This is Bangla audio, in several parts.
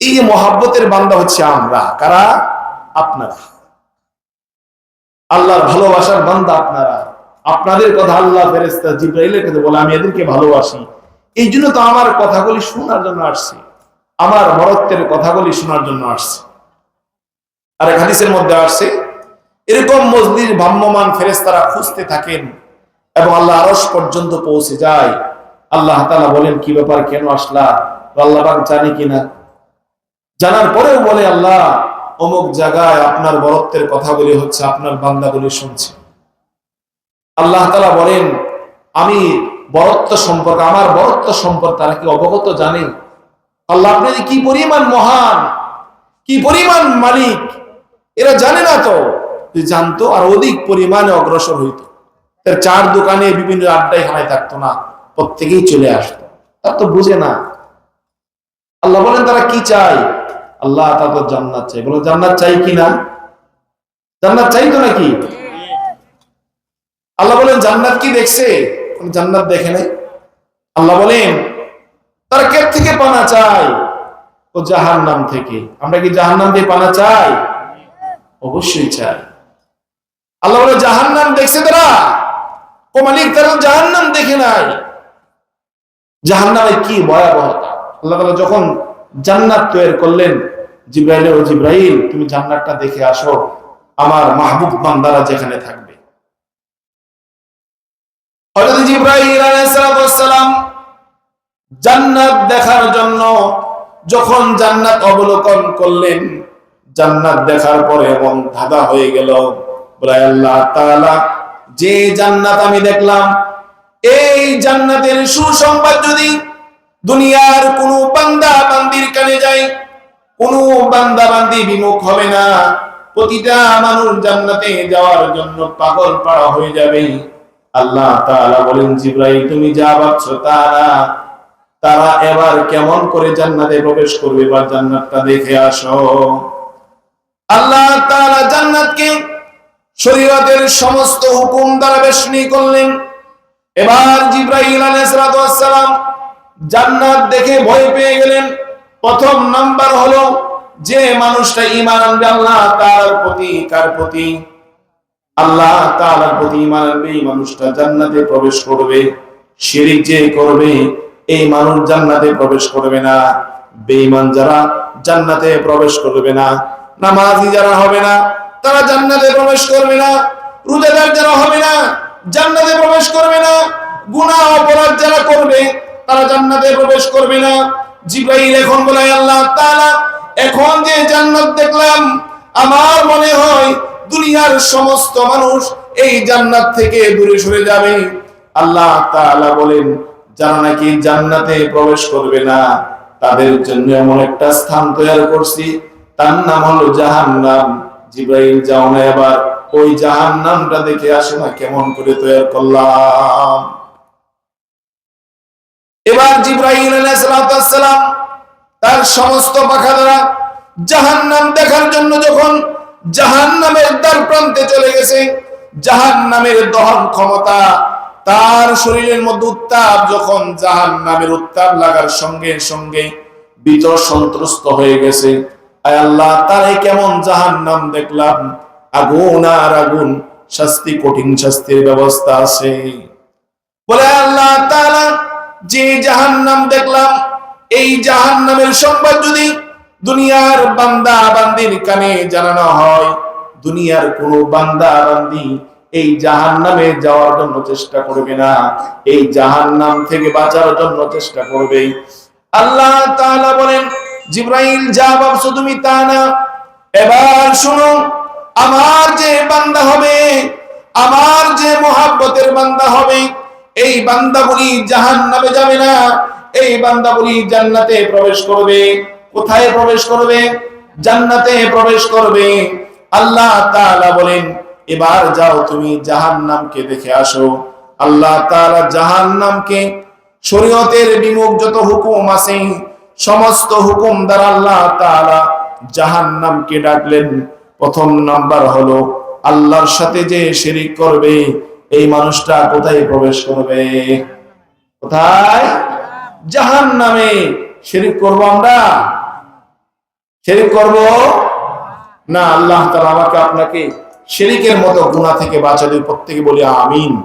এই মহাব্বতের বান্দা হচ্ছে আমরা। কারা? আপনারা। আল্লাহর ভালোবাসার বান্দা আপনারা। আপনাদের কথা আল্লাহ ফেরেস্তা জিব্রাইলের কাছে বলে, আমি এদেরকে ভালোবাসি। এই জন্য তো আমার কথাগুলি শোনার জন্য আসছি। আমার মরত্বের কথাগুলি শোনার জন্য আসছি। আর এক হাদিসের মধ্যে আসছে, এরকম মজলির ভ্রাম্যমান ফেরেস্তারা খুঁজতে থাকেন এবং আল্লাহ আরস পর্যন্ত পৌঁছে যায়। আল্লাহ তালা বলেন, কি ব্যাপার? কেন আসলা? আল্লাহ জানে কিনা? জানার পরেও বলে আল্লাহ, অমুক জায়গায় আপনার বরত্বের কথাগুলি হচ্ছে আপনার বান্দাগুলি শুনছে। আল্লাহ তালা বলেন, আমি বরত্ব সম্পর্কে, আমার বরত্ব সম্পর্কে তারা কি অবগত জানে? আল্লাহ, আপনি কি পরিমাণ মহান, কি পরিমাণ মালিক, এরা জানে না তো। জানতো আর অধিক পরিমাণে অগ্রসর হইতো। তার চার দোকানে বিভিন্ন আড্ডায় খানায় থাকতো না, প্রত্যেকেই চলে আসতো। তার তো বুঝে না। আল্লাহ বলেন, তারা কি চায়? আল্লাহ তা তো জান্নাত চাই। বলো, জান্নাত চাই কি না জান্নাত চাই তো নাকি? আল্লাহ বলেন, জান্নাত কি দেখছে? জান্নাত দেখে নাই। আল্লাহ বলেন তারা কে থেকে পানা চায় ও জাহান নাম থেকে। আমরা কি জাহান নাম দিয়ে পানা চাই? অবশ্যই চাই। আল্লাহ বলে জাহান নাম দেখছে তারা? ও মালিক, তারা জাহান নাম দেখে নাই। জাহান নামে কি ভয়াবহতা? আল্লাহ তালা যখন জান্নাত তৈরি করলেন জিব্রাইল ও জিব্রাইল, তুমি জান্নাতটা দেখে আসো, আমার মাহবুব বান্দারা যেখানে থাকবে। হযরত জিব্রাইল জান্নাত দেখার জন্য যখন জান্নাত অবলোকন করলেন, জান্নাত দেখার পরে এমন ধাঁধা হয়ে গেল। যে জান্নাত আমি দেখলাম, এই জান্নাতের সুসংবাদ যদি দুনিয়ার কোন বান্দা বান্দির কানে যায়, কোন বান্দা বান্দি বিমুখ হবে না। প্রতিটা মানুষ জান্নাতে যাওয়ার জন্য পাগল পাড়া হয়ে যাবে। আল্লাহ তাআলা বলেন, জিব্রাইল, তুমি যা ভাবছ তারা তারা এবার কেমন করে জান্নাতে প্রবেশ করবে বা জান্নাতটা দেখে আসো। আল্লাহ তাআলা জান্নাতকে শরীয়তের সমস্ত হুকুম দ্বারা বেশনি করলেন। এবার জিব্রাহিম আলাইহিসসালাম জান্নাত দেখে ভয় পেয়ে গেলেন। প্রথম নাম্বার হলো যে মানুষটা ইমান আল্লাহ তাআলার প্রতি কার প্রতি? আল্লাহ তাআলার প্রতি ঈমান আনবে, এই মানুষটা জান্নাতে প্রবেশ করবে, শিরিক যে করবে, এই মানুষ জান্নাতে প্রবেশ করবে না। বেঈমান যারা জান্নাতে প্রবেশ করবে না, নামাজি যারা হবে না, তারা জান্নাতে প্রবেশ করবে না, রোজাদার যারা হবে না, জান্নাতে প্রবেশ করবে না, গুনাহ অপরাধ যারা করবে তারা জান্নাতে প্রবেশ করবে না। জিব্রাইল এখন বলে, আল্লাহ তাআলা, এখন যে জান্নাত দেখলাম, আমার মনে হয় দুনিয়ার সমস্ত মানুষ এই জান্নাত থেকে দূরে সরে যাবে। আল্লাহ তাআলা বলেন, যারা নাকি জান্নাতে প্রবেশ করবে না, তাদের জন্য এমন একটা স্থান তৈরি করছি। তার নাম হলো জাহান্নাম। জিব্রাইল, যাও না এবার, ওই জাহান্নামটা দেখে আসে না কেমন করে তৈরি করলাম। এবার জিব্রাহিম আলাইহিসসালাম তার সমস্ত পাখা দ্বারা জাহান্নাম দেখার জন্য যখন জাহান্নামের দ্বার প্রান্তে চলে গেছে, জাহান্নামের দহন ক্ষমতা তার শরীরের মধ্যে উত্তাপ যখন জাহান্নামের উত্তাপ লাগার সঙ্গে সঙ্গে বিতর সন্ত্রস্ত হয়ে গেছে। আয় আল্লাহ, তারে কেমন জাহান্নাম দেখলাম? আগুন আর আগুন, শাস্তি, কঠিন শাস্তির ব্যবস্থা আছে। বলে আল্লাহ তাআলা যে জাহান্নাম দেখলাম, এই জাহান্নামের সংবাদ যদি দুনিয়ার বান্দা বান্দির কানে জানানো হয়, দুনিয়ার কোন বান্দা বান্দি এই জাহান্নামে যাওয়ার জন্য চেষ্টা করবে না। এই জাহান্নাম থেকে বাঁচার জন্য চেষ্টা করবে। আল্লাহ বলেন, জিব্রাইল যা ভাবছ তুমি তা না? এবার শুনো, আমার যে বান্দা হবে, আমার যে মোহাব্বতের বান্দা হবে এই বান্দাগুলি জাহান নামে যাবে না। এই বান্দাগুলি জান্নাতে প্রবেশ করবে। কোথায় প্রবেশ করবে? জান্নাতে প্রবেশ করবে। আল্লাহ তাআলা বলেন, এবার যাও তুমি জাহান্নামকে দেখে আসো। আল্লাহ তাআলা জাহান্নামকে শরীয়তের বিমুখ যত হুকুম আছে, সমস্ত হুকুম দ্বারা আল্লাহ তাআলা জাহান্নামকে ডাকলেন। প্রথম নাম্বার হলো, আল্লাহর সাথে যে শিরিক করবে এই মানুষটা কোথায় প্রবেশ করবে? কোথায়? জাহান নামে শিরিক করব আমরা? শিরিক করব? না, আল্লাহ তাআলা আমাকে আপনাকে শেরিকের মতো গুনাহ থেকে বাঁচা দিন প্রত্যেকে বলি আমিন।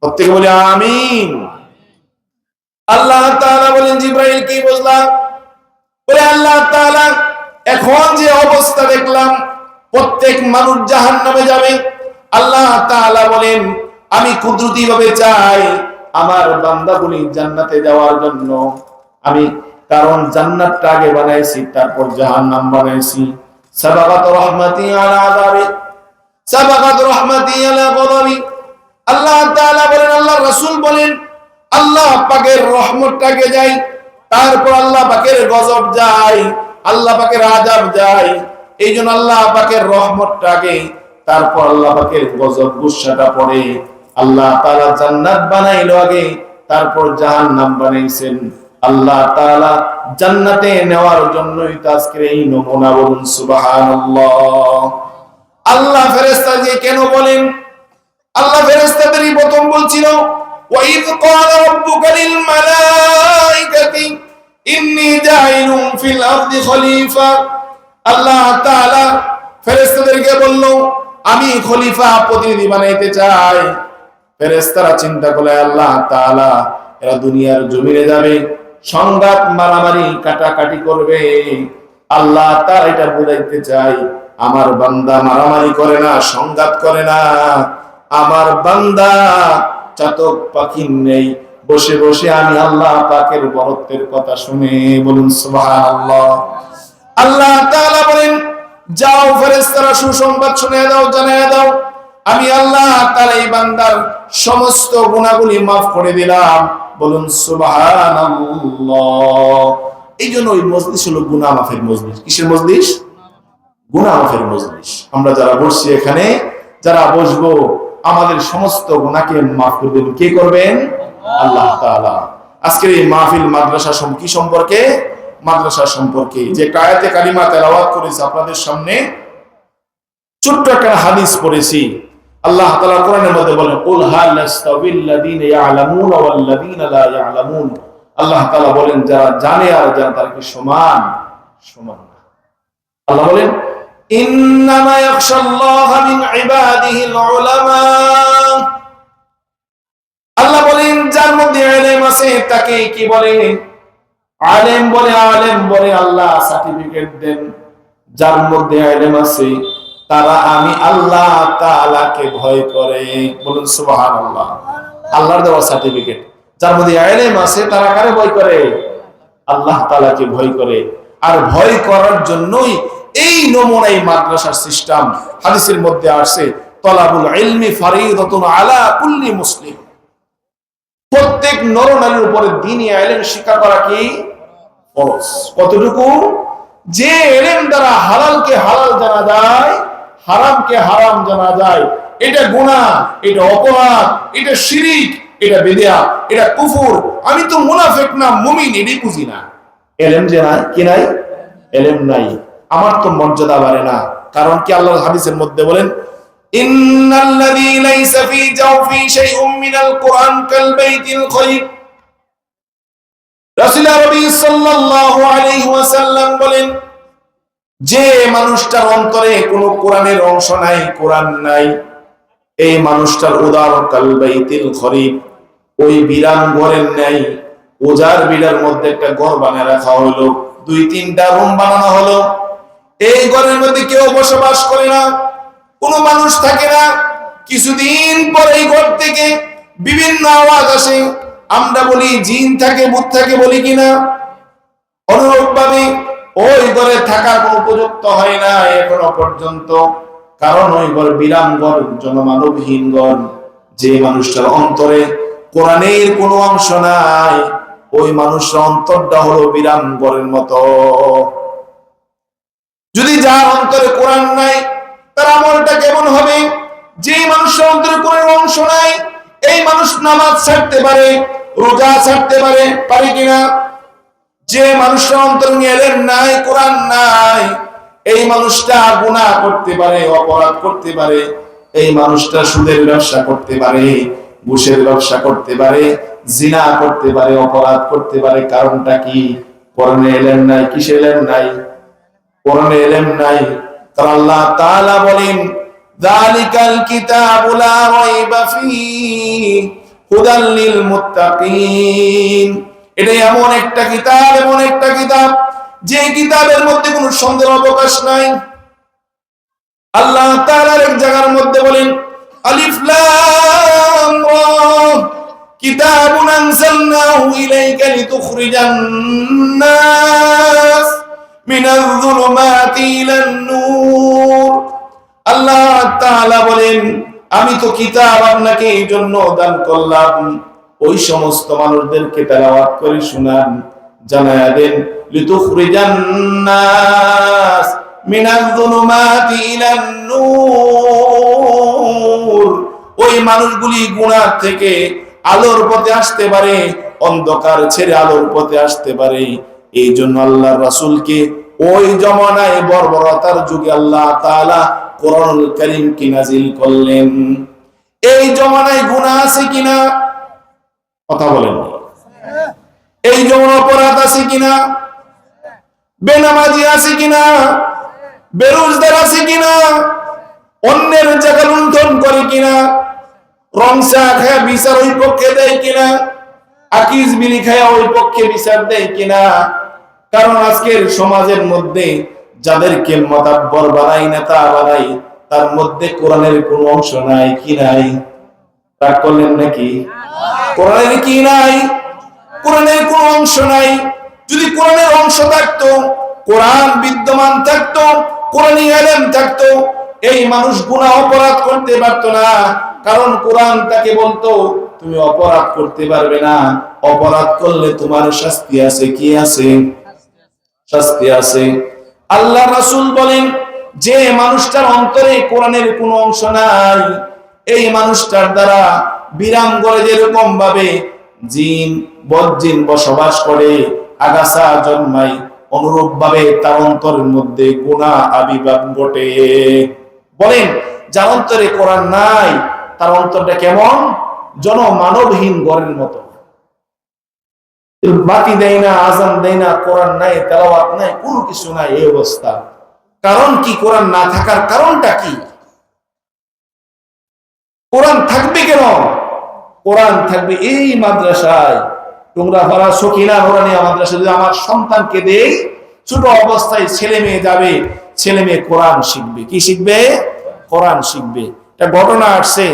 প্রত্যেকে বলি আমিন। আল্লাহ তাআলা বলেন, জিব্রাইল, কি বুঝলাম? বলে, আল্লাহ তাআলা, এখন যে অবস্থা দেখলাম, প্রত্যেক মানুষ জাহান্নামে যাবে। আল্লাহ তাআলা বলেন, আমি কুদরতি ভাবে চাই আমার বান্দাগুলি জান্নাতে যাওয়ার জন্য। আমি কারণ জান্নাতটা আগে বানাইছি, তারপর জাহান্নাম বানাইছি। সাবাকাত রহমাতি আলা আযাবি সাবাকাত রহমাতি আলা গদাবি। আল্লাহ তাআলা বলেন আল্লাহ রাসূল বলেন, আল্লাহ পাকের রহমতটাকে যাই, তারপর আল্লাহ পাকের গজব যায় আল্লাহ পাকের আযাব যায় এই জন্য আল্লাহ পাকের রহমতটাকে তারপর আল্লাহ পাকের গজব গুসাটা পড়ে আল্লাহ তাআলা জান্নাত বানাইলো আগে তারপর জাহান্নাম বানাইছেন আল্লাহ তাআলা জান্নাতে নেওয়ার জন্যই তো আজকের এই নমুনা বলুন সুবহানাল্লাহ আল্লাহ ফেরেশতা যে কেন বলেন আল্লাহ ফেরেশতাদেরই প্রথম বলছিল وَإِذْ قَالَ رَبُّكَ لِلْمَلَائِكَةِ إِنِّي جَاعِلٌ فِي الْأَرْضِ خَلِيفَةً আল্লাহ তাআলা ফেরেশতাদেরকে বলল আমি খলিফা প্রতিনিধি বানাইতে চাই। ফেরেশতারা চিন্তা করলে আল্লাহ তাআলা এরা দুনিয়ার জমিনে যাবে সংঘাত মারামারি কাটাকাটি করবে। আল্লাহ তার এটা বুঝাইতে চাই, আমার বান্দা মারামারি করে না, সংঘাত করে না। আমার বান্দা চাতক পাখি নেই, বসে বসে আমি আল্লাহ পাকের বরত্বের কথা শুনে বলুন, সুবহানাল্লাহ। আল্লাহ তাআলা বলেন যাও ফেরেশতারা সুসংবাদ শুনে দাও, জানিয়ে দাও। আমি আল্লাহ তাআলা এই বান্দার সমস্ত গুনাহগুলি maaf করে দিলাম। বলুন এই জন্য ওই মজলিস হলো গুনাহ মাফের মজলিস। কিসের মজলিস? গুনাহ মাফের মজলিস। আমরা যারা বসছি এখানে, যারা বসবো, আমাদের সমস্ত গুনাহকে মাফ করে দেবেন। কে করবেন? আল্লাহ আজকের এই মাহফিল মাদ্রাসা কি সম্পর্কে? মাদ্রাসা সম্পর্কে। যে কায়াতে কালিমা তেলাওয়াত করেছে, আপনাদের সামনে ছোট্ট একটা হাদিস পড়েছি। আল্লাহ তাআলা কোরআনের মধ্যে বলেন আল্লাহ তাআলা বলেন, যারা জানে আর যারা তারা কি সমান? সমান। আল্লাহ বলেন আল্লাহ বলেন, যার মধ্যে তাকে কি বলে? আলেম বলে আলেম বলে আল্লাহ সার্টিফিকেট দেন। যার মধ্যে ইলম আছে, তারা আমি আল্লাহ তাআলাকে ভয় করে। বলুন সুবহানাল্লাহ। আল্লাহর দেওয়া সার্টিফিকেট যার মধ্যে ইলম আছে, তারা কারে ভয় করে? আল্লাহ তাআলাকে ভয় করে। আর ভয় করার জন্যই এই নমুনাই মাদ্রাসার সিস্টেম হাদিসের মধ্যে আসছে, তলাবুল ইলমি ফারিদাতুন আলা কুল্লি মুসলিম। প্রত্যেক নরনারীর উপরে দিনই আইলেন স্বীকার করা কি? কতটুকু? যে এলেম দ্বারা হালালকে হালাল জানা যায়, হারামকে হারাম জানা যায়, এটা গুনাহ, এটা অপরাধ, এটা শিরিক, এটা বেদিয়া, এটা কুফুর। আমি তো মুনাফিক না, মুমিন, এটাই বুঝি না। এলেম যে নাই? কি নাই? এলেম নাই। আমার তো মর্যাদা বাড়ে না। কারণ কি আল্লাহ হাদিসের মধ্যে বলেন إن الذي ليس في جوفي شيء من القرآن كالبيت الخير রাসূল আরবি সাল্লাল্লাহু আলাইহি ওয়াসাল্লাম বলেন যে মানুষটার অন্তরে কোনো কোরআনের অংশ নাই কোরআন নাই এই মানুষটার উদাহরণ কালবাইতিল খরিব ওই বিরান ঘরের নাই ওজার বিড়ার মধ্যে একটা ঘর বানিয়ে রাখা হলো দুই তিনটা রুম বানানো হলো এই ঘরের মধ্যে কেউ বসবাস করে না কোনো মানুষ থাকে না। কিছুদিন পর এই ঘর থেকে বিভিন্ন আওয়াজ আসে। আমরা বলি, জিন থাকে, ভূত থাকে বলি কিনা অনুরূপ ভাবে ওই ঘরে থাকার কোন উপযুক্ত হয় না এখনও পর্যন্ত। কারণ ওই ঘর বিরাম ঘর জনমানবহীন ঘর যে মানুষটার অন্তরে কোরআনের কোনো অংশ নাই, ওই মানুষের অন্তরটা হলো বিরাম ঘরের মতো। যদি যার অন্তরে কোরআন নাই তার আমলটা কেমন হবে? যে মানুষের অন্তরে কোন অংশ নাই, এই মানুষ নামাজ ছাড়তে পারে, রোজা ছাড়তে পারে পারে কিনা যে মানুষের অন্তর এলেন নাই, কোরআন নাই, এই মানুষটা গুনাহ করতে পারে, অপরাধ করতে পারে, এই মানুষটা সুদের ব্যবসা করতে পারে, ঘুষের ব্যবসা করতে পারে, জিনা করতে পারে, অপরাধ করতে পারে, কারণটা কি? কোরআনে এলেন নাই, কিসে এলেন নাই? কোরআনে এলেন নাই কারণ আল্লাহ তাআলা বলেন যালিকাল কিতাবু লা রাইবা মুত্তাকিন। এটা এমন একটা কিতাব, এমন একটা কিতাব, যে কিতাবের মধ্যে কোনো সন্দেহ অবকাশ নাই। আল্লাহ তাআলার এক জায়গার মধ্যে বলেন, আলিফ লাম রা, কিতাবুন আনসালনাহু ইলাইকা লিতুখরিজান নাস। আল্লাহ বলেন, আমি তো কিতাব আপনাকে এই জন্য দান করলাম। ওই সমস্ত মানুষদেরকে তেলাওয়াত করে শুনান, জানায়া দেন লিতুখরিজান নাস মিনাল ওই মানুষগুলি গুনাহ থেকে আলোর পথে আসতে পারে, অন্ধকার ছেড়ে আলোর পথে আসতে পারে। এই জন্য আল্লাহ রাসূলকে ওই জমানায় বর্বরতার যুগে আল্লাহ কারীম কি নাজিল করলেন। এই জমানায় গুনাহ আছে কিনা? কথা বলেন এই যেমন অপরাধ আছে কিনা? বেনামাজি আছে কিনা? বেরোজগার আছে কিনা? অন্যের জায়গা লুণ্ঠন করে কিনা? রংসা খায়া বিচার ওই পক্ষে দেয় কিনা? আকিজ বিলি খায়া ওই পক্ষে বিচার দেয় কিনা? কারণ আজকের সমাজের মধ্যে যাদেরকে মতাব্বর বানাই নেতা বানাই তার মধ্যে কোরআনের কোন অংশ নাই, কি নাই? রাগ করলেন নাকি? কোরআনের কি নাই? কোরআনের কোন অংশ নাই। যদি কোরআনের অংশ থাকতো, কোরআন বিদ্যমান থাকতো কোরআন এলেম থাকতো, এই মানুষ গুনাহ অপরাধ করতে পারতো না। কারণ কোরআন তাকে বলতো, তুমি অপরাধ করতে পারবে না। অপরাধ করলে তোমার শাস্তি আছে, কি আছে? শাস্তি আছে। আল্লাহ রাসুল বলেন, যে মানুষটার অন্তরে কোরআনের কোনো অংশ নাই, এই মানুষটার দ্বারা বিরাম করে যেরকম ভাবে জিন, বজ্জিন বসবাস করে, আগাছা জন্মায় অনুরূপ ভাবে তার অন্তরের মধ্যে গুণা আবির্ভাব ঘটে। বলেন, যার অন্তরে কোরআন নাই, তার অন্তরটা কেমন? জন মানবহীন গড়ের মতো। বাতি দেয় না, আজান দেয় না, কোরআন নাই, তেলাওয়াত নাই, কোনো কিছু নাই, এই অবস্থা। কারণ কি? কোরআন না থাকার কারণটা কি? কোরআন থাকবে কেন? কোরআন থাকবে এই মাদ্রাসায়। তোমরা ভরা সকিনা নোরানিয়া মাদ্রাসা যদি আমার সন্তানকে দেই, ছোট অবস্থায় ছেলে মেয়ে যাবে, ছেলে মেয়ে কোরআন শিখবে। কি শিখবে? কোরআন শিখবে। একটা ঘটনা আসছে।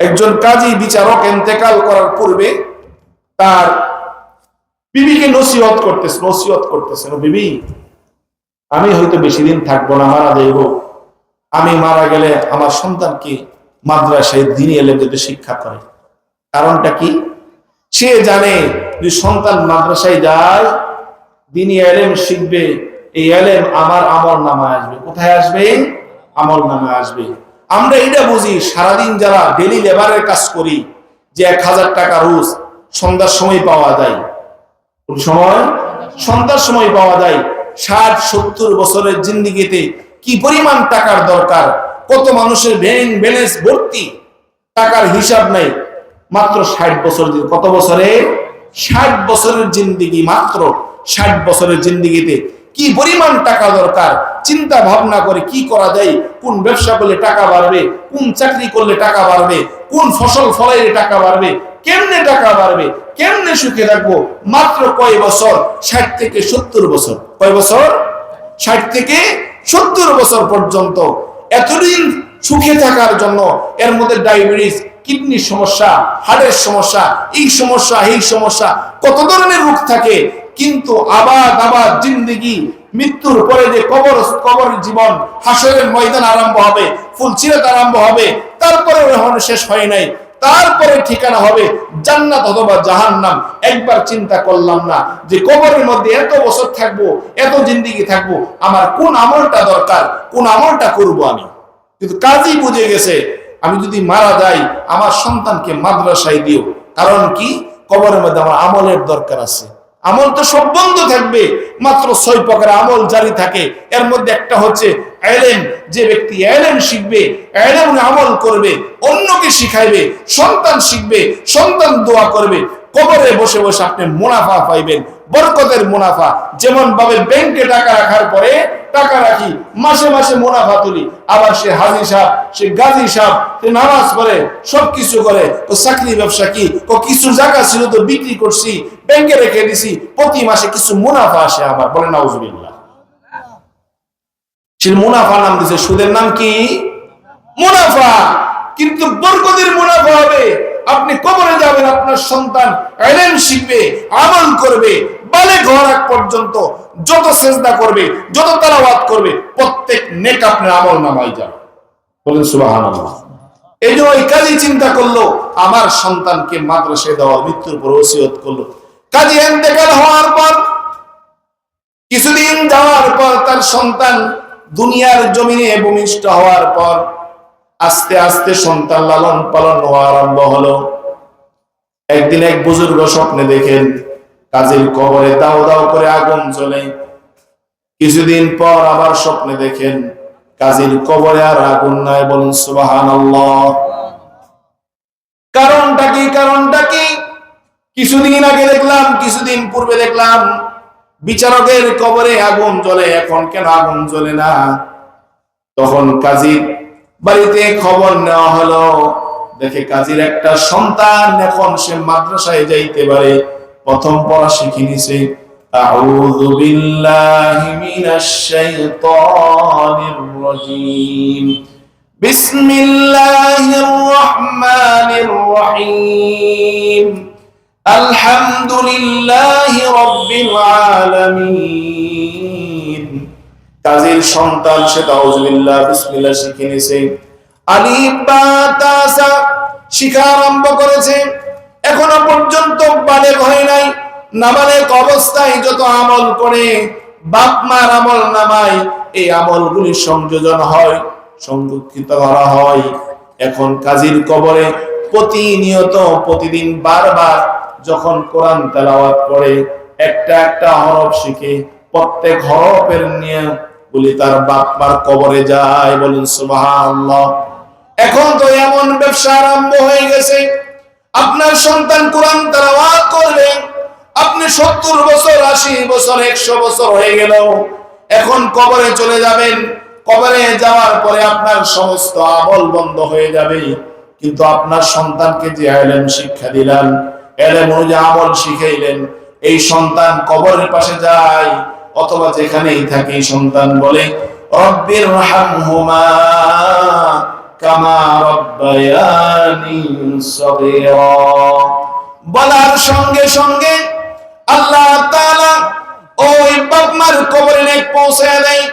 একজন কাজী বিচারক এন্তেকাল করার পূর্বে তার বিবিকে নসিহত করতেছে, নসিহত করতেছেন বিবি, আমি হয়তো বেশি দিন থাকব না, মারা যাইব। আমি মারা গেলে আমার সন্তানকে মাদ্রাসায় দিনী এলেম যাতে শিক্ষা করে? কারণটা কি? সে জানে যে সন্তান মাদ্রাসায় যায়, দিনী এলেম শিখবে, এই এলেম আমার আমল নামা আসবে। কোথায় আসবে? আমল নামা আসবে। আমরা এটা বুঝি, সারাদিন যারা ডেলি লেবারের কাজ করি, যে এক হাজার টাকা রোজ সন্ধ্যার সময় পাওয়া যায়। কোন সময় সন্ধ্যার সময় পাওয়া যায় ষাট, সত্তর বছরের জিন্দিগিতে কি পরিমাণ টাকার দরকার? কত মানুষের ব্যাংক ব্যালেন্স ভর্তি? টাকার হিসাব নাই। মাত্র ষাট বছর কত বছরে? ষাট বছরের জিন্দিগি মাত্র ষাট বছরের জিন্দিগিতে। কি পরিমাণ টাকা দরকার? চিন্তা ভাবনা করে কি করা যায়? কোন ব্যবসা করলে টাকা বাড়বে? কোন চাকরি করলে টাকা বাড়বে? কোন ফসল ফলাইলে টাকা বাড়বে? কেমনে টাকা বাড়বে? কেমনে সুখে থাকব? মাত্র কয় বছর? ষাট থেকে সত্তর বছর। কয় বছর? ষাট থেকে সত্তর বছর পর্যন্ত। এতদিন সুখে থাকার জন্য এর মধ্যে ডায়াবেটিস, কিডনির সমস্যা হার্টের সমস্যা, এই সমস্যা এই সমস্যা, কত ধরনের রোগ থাকে। কিন্তু আবার আবার জিন্দিগি, মৃত্যুর পরে যে কবর কবর জীবন হাসরের ময়দান আরম্ভ হবে ফুল ফুলচিরাত আরম্ভ হবে তারপরে শেষ হয় নাই। তারপরে ঠিকানা হবে জান্নাত অথবা জাহান্নাম। একবার চিন্তা করলাম না যে কবরের মধ্যে এত বছর থাকব, এত জিন্দিগি থাকব, আমার কোন আমলটা দরকার, কোন আমলটা করব আমি? কিন্তু কাজই বুঝে গেছে, আমি যদি মারা যাই, আমার সন্তানকে মাদ্রাসায় দিও। কারণ কি? কবরের মধ্যে আমার আমলের দরকার আছে। আমল তো সব বন্ধ থাকবে, মাত্র ছয় প্রকার আমল জারি থাকে। এর মধ্যে একটা হচ্ছে এলেম, যে ব্যক্তি এলেম শিখবে, এলেম আমল করবে, অন্যকে শিখাইবে, সন্তান শিখবে, সন্তান দোয়া করবে, কবরে বসে বসে আপনি মুনাফা পাইবেন। বরকতের মুনাফা। যেমন ভাবে ব্যাংকে টাকা রাখার পরে টাকা রাখি, মাসে মাসে মুনাফা তুলি। আবার সে হাজি সাহেব, সে গাজী সাহেব, সে নামাজ পড়ে, সবকিছু করে। ও চাকরি ব্যবসা কি? ও কিছু জায়গা ছিল তো বিক্রি করছি, ব্যাংকে রেখে দিছি, প্রতি মাসে কিছু মুনাফা আসে আমার বলে নাউজুবিল্লাহ। সে মুনাফা নাম দিছে, সুদের নাম কি? মুনাফা। কিন্তু বরকতের মুনাফা হবে। আপনি কবরে যাবেন, আপনার সন্তান শিখবে, আমল করবে বালে ঘর আগ পর্যন্ত যত চেষ্টা করবে, যত তালাবাদ করবে, প্রত্যেক নেক আপনার আমল নামাই যাবে। বলেন এই জন্য চিন্তা করল, আমার সন্তানকে দেওয়া, মৃত্যুর পর ওসিয়ত করল। এন্তেকাল হওয়ার পর, কিছুদিন যাওয়ার পর তার সন্তান দুনিয়ার জমিনে ভূমিষ্ঠ হওয়ার পর আস্তে আস্তে সন্তান লালন পালন হওয়া আরম্ভ হলো। একদিন এক বুজুর্গ স্বপ্নে দেখেন কাজের কবরে দাও দাও করে আগুন জ্বলে। কিছুদিন পর আবার স্বপ্নে দেখেন কাজের কবরে আর আগুন নাই বলুন সুবাহান কারণটা কি কারণটা কি? কিছুদিন আগে দেখলাম, কিছুদিন পূর্বে দেখলাম বিচারকের কবরে আগুন জ্বলে, এখন কেন আগুন জ্বলে না? তখন কাজীর বাড়িতে খবর নেওয়া হলো, দেখে কাজীর একটা সন্তান এখন সে মাদ্রাসায় যাইতে পারে। প্রথম পড়া শিখে নিছে أعوذ بالله من الشيطان الرجيم بسم الله الرحمن الرحيم الحمد لله رب العالمين কাজের সন্তান সে তাউজুবিল্লাহ বিসমিল্লাহ শিখে নিছে আলিফ বা তাসা শিখা আরম্ভ করেছে এখনও পর্যন্ত বালেগ হয় নাই, নাবালেগ অবস্থায় যত আমল করে, বাপ মার আমল নামায়, এই আমলগুলি সংযোজন হয়, সংরক্ষিত করা হয়। এখন কাজীর কবরে প্রতিনিয়ত প্রতিদিন বারবার যখন কোরআন তেলাওয়াত করে, একটা একটা হরফ শিখে, প্রত্যেক হরফের নিয়ে বলি তার বাপ মার কবরে যায়, বলুন সুবহানাল্লাহ। এখন তো এমন ব্যবসা আরম্ভ হয়ে গেছে আপনার সন্তান কোরআন তেলাওয়াত করবে, আপনি সত্তর বছর, আশি বছর, একশো বছর হয়ে গেল এখন কবরে চলে যাবেন। কবরে যাওয়ার পরে আপনার সমস্ত আমল বন্ধ হয়ে যাবে। কিন্তু আপনার সন্তানকে যে এলেম শিক্ষা দিলেন, এলেম অনুযায়ী আমল শিখাইলেন, এই সন্তান কবরের পাশে যায়, অথবা যেখানেই থাকে সন্তান বলে, রব্বির রাহমহুমা। বলার সঙ্গে সঙ্গে আল্লাহ ওই বাপমার কবরে নেক পৌঁছে দেয়।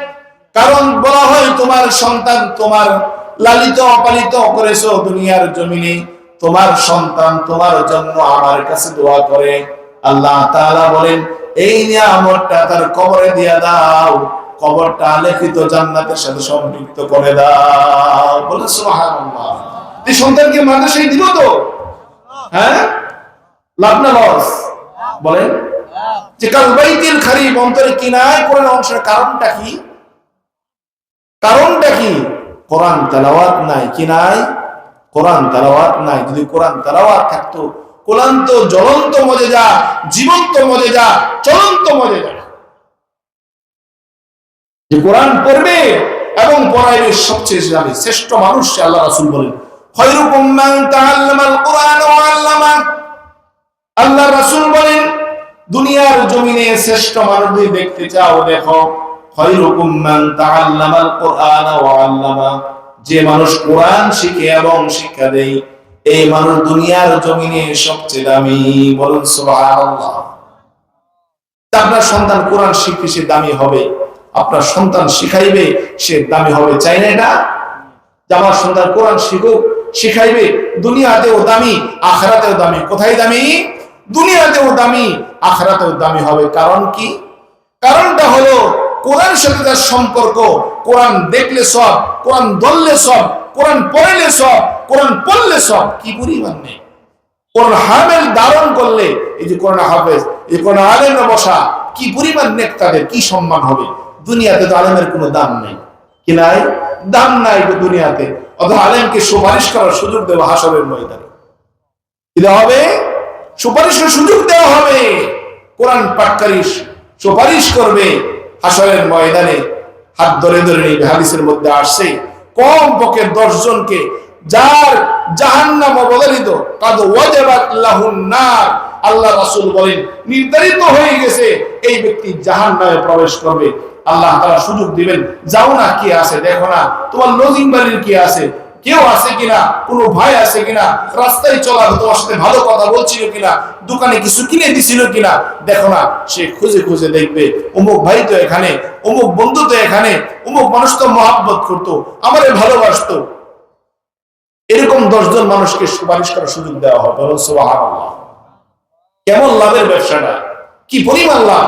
কারণ বলা হয়, তোমার সন্তান তোমার লালিত, অপালিত করেছ দুনিয়ার জমিনে। তোমার সন্তান তোমার জন্য আমার কাছে দোয়া করে। আল্লাহ বলেন, এই নিয়ে নিয়ামতটা তার কবরে দিয়ে দাও। কবরটা আলেখিত জান্নাতের সাথে সম্পৃক্ত করে দাও। বলে সুবহানাল্লাহ। সন্তানকে মাদ্রাসায় দিল তো? হ্যাঁ? লাভ না লস? বলেন। যে কাল বাইতিল অন্তরে কিনায় অংশের কারণটা কি? কারণটা কি? কোরআন তেলাওয়াত নাই, কি নাই? কোরআন তেলাওয়াত নাই। যদি কোরআন তেলাওয়াত থাকতো কোরআন তো জ্বলন্ত মজে যা জীবন্ত মজে যা চলন্ত মজে যা যে কোরআন পড়বে এবং পড়াইবে সবচেয়ে দামি, শ্রেষ্ঠ মানুষ আল্লাহ রাসূল বলেন। আল্লাহ রাসূল বলেন, দুনিয়ার জমিনে শ্রেষ্ঠ মানুষ দেখতে চাও, দেখো। যে মানুষ কোরআন শিখে এবং শিক্ষা দেয়, এই মানুষ দুনিয়ার জমিনে সবচেয়ে দামি, বলুন তা আপনার সন্তান কোরআন শিখতে সে দামি হবে। আপনার সন্তান শিখাইবে, সে দামি হবে, চাই না এটা? আমার সন্তান কোরআন শিখুক, শিখাইবে, দুনিয়াতেও দামি, আখরাতেও দামি। কোথায় দামি? দুনিয়াতেও দামি, আখরাতেও দামি হবে। কারণ কি? কারণটা হলো, কোরআন সাথে তার সম্পর্ক। কোরআন দেখলে সব, কোরআন ধরলে সব, কোরআন পড়লে সব, কোরআন পড়লে সব। কি পরিমাণ নেই? কোরআন হামেল ধারণ করলে, এই যে কোরআন হাফেজ, এই কোরআন আলেম বসা, কি পরিমাণ নেক তাদের, কি সম্মান হবে? দুনিয়াতে তো আলেমের কোনো দাম নেই। কি নাই? দাম নাই তো দুনিয়াতে। অথবা আলেমকে সুপারিশ করার সুযোগ দেওয়া হাসবের ময়দানে। কি হবে? সুপারিশের সুযোগ দেওয়া হবে। কোরআন পাঠকারী সুপারিশ করবে হাসরের ময়দানে। হাত ধরে ধরে নিবে হাদিসের মধ্যে আসছে কম পক্ষে দশ জনকে যার জাহান্নাম অবদারিত কাদ ওয়াজাবাত আল্লাহ রাসূল বলেন, নির্ধারিত হয়ে গেছে, এই ব্যক্তি জাহান্নামে প্রবেশ করবে। আল্লাহ তাআলা সুযোগ দিবেন। যাও না, কি আছে? দেখো না, তোমার লজিং বাড়ির কি আছে? কেউ আছে কিনা? কোনো ভাই আছে কিনা? রাস্তায় চলা তোমার সাথে ভালো কথা বলছিল কিনা? দোকানে কিছু কিনে দিছিল কিনা? দেখো না, সে খুঁজে খুঁজে দেখবে, অমুক ভাই তো এখানে, অমুক বন্ধু তো এখানে, অমুক মানুষ তো মহাব্বত করতো, আমারে ভালোবাসতো। এরকম দশজন মানুষকে সুপারিশ করার সুযোগ দেওয়া হবে কেমন লাভের ব্যবসাটা? কি পরিমাণ লাভ?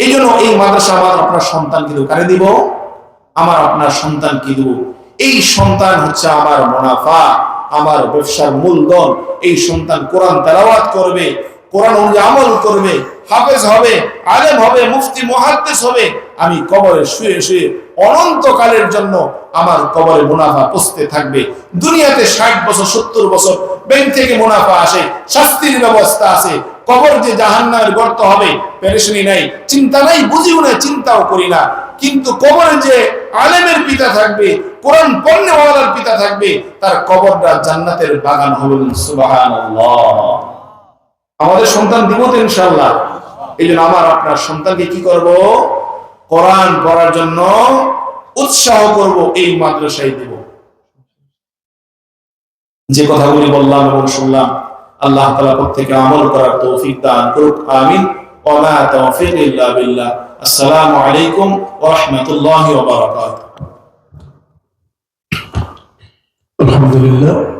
এই জন্য এই মাদ্রাসা আমার আপনার সন্তানকে দেবো কারে দিব আমার আপনার সন্তানকে দেব। এই সন্তান হচ্ছে আমার মুনাফা, আমার ব্যবসার মূলধন। এই সন্তান কোরআন তেলাওয়াত করবে, কোরআন অনুযায়ী আমল করবে, হাফেজ হবে, আলেম হবে, মুফতি, মুহাদ্দিস হবে। আমি কবরে শুয়ে শুয়ে অনন্তকালের জন্য আমার কবরে মুনাফা পৌঁছতে থাকবে। দুনিয়াতে ষাট বছর, সত্তর বছর ব্যাংক থেকে মুনাফা আসে, শাস্তির ব্যবস্থা আছে। কবর যে জাহান্নামের গর্ত হবে, পেরেশানি নাই, চিন্তা নাই, বুঝিও না, চিন্তাও করি না। কিন্তু কবরে যে আলেমের পিতা থাকবে, কোরআন পণ্যওয়ালার পিতা থাকবে, তার কবরটা জান্নাতের বাগান হবে আমাদের সন্তান দিব তো এই জন্য আমার আপনার সন্তানকে কি করব? কোরআন পড়ার জন্য উৎসাহ করব, এই মাদ্রাসায় দেব। যে কথাগুলি বললাম এবং শুনলাম আল্লাহ তালা থেকে আমল করার তৌফিক দান করুক, আমিন। ওমা তৌফিক বিল্লাহ। আসসালামু আলাইকুম ওয়া রাহমাতুল্লাহি ওয়া বারাকাতুহু। আলহামদুলিল্লাহ।